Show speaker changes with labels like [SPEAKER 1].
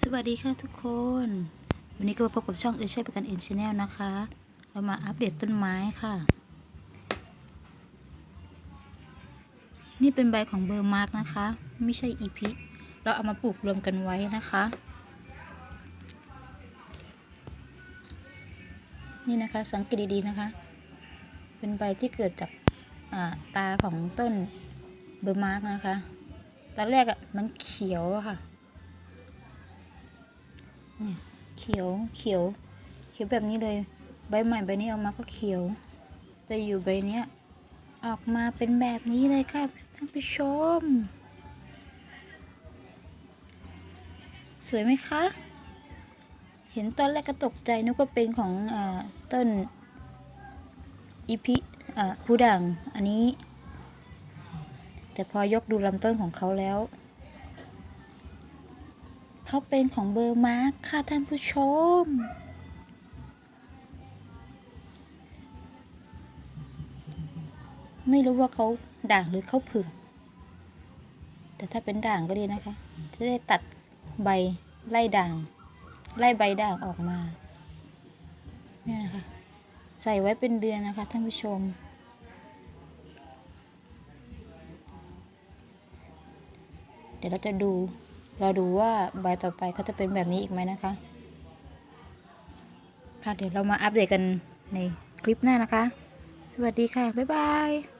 [SPEAKER 1] สวัสดีค่ะทุกคน วันนี้ก็มาพบกับช่องเอเชียประกันเอ็นชาแนลนะคะ เรามาอัปเดตต้นไม้ค่ะ นี่เป็นใบของเบอร์มาร์กนะคะ ไม่ใช่อีพิเราเอามาปลูกรวมกันไว้นะคะ นี่นะคะสังเกตดีๆนะคะ เป็นใบที่เกิดจากตาของต้นเบอร์มาร์กนะคะ ตอนแรกอะ่ะมันเขียวค่ะ เนี่ยเขียวเขียวเขียวแบบนี้เลย ใบใหม่ใบนี้ออกมาก็เขียว แต่อยู่ใบเนี้ยออกมาเป็นแบบนี้เลยค่ะท่านผู้ชม สวยไหมคะ เห็นตอนแรกก็ตกใจนึกว่าเป็นของอต้นอีพิผู้ด่างอันนี้ แต่พอยกดูลำต้นของเขาแล้ว เขาเป็นของเบอร์มาร์คค่ะท่านผู้ชม ไม่รู้ว่าเขาด่างหรือเขาเผือกแต่ถ้าเป็นด่างก็ดีนะคะ จะได้ตัดใบไล่ด่าง ไล่ใบด่างออกมาเนี่ยนะคะ ใส่ไว้เป็นเดือนนะคะท่านผู้ชมเดี๋ยวเราจะดู เราดูว่าใบต่อไปเขาจะเป็นแบบนี้อีกไหมนะคะ ค่ะเดี๋ยวเรามาอัปเดตกันในคลิปหน้านะคะ สวัสดีค่ะ บ๊ายบาย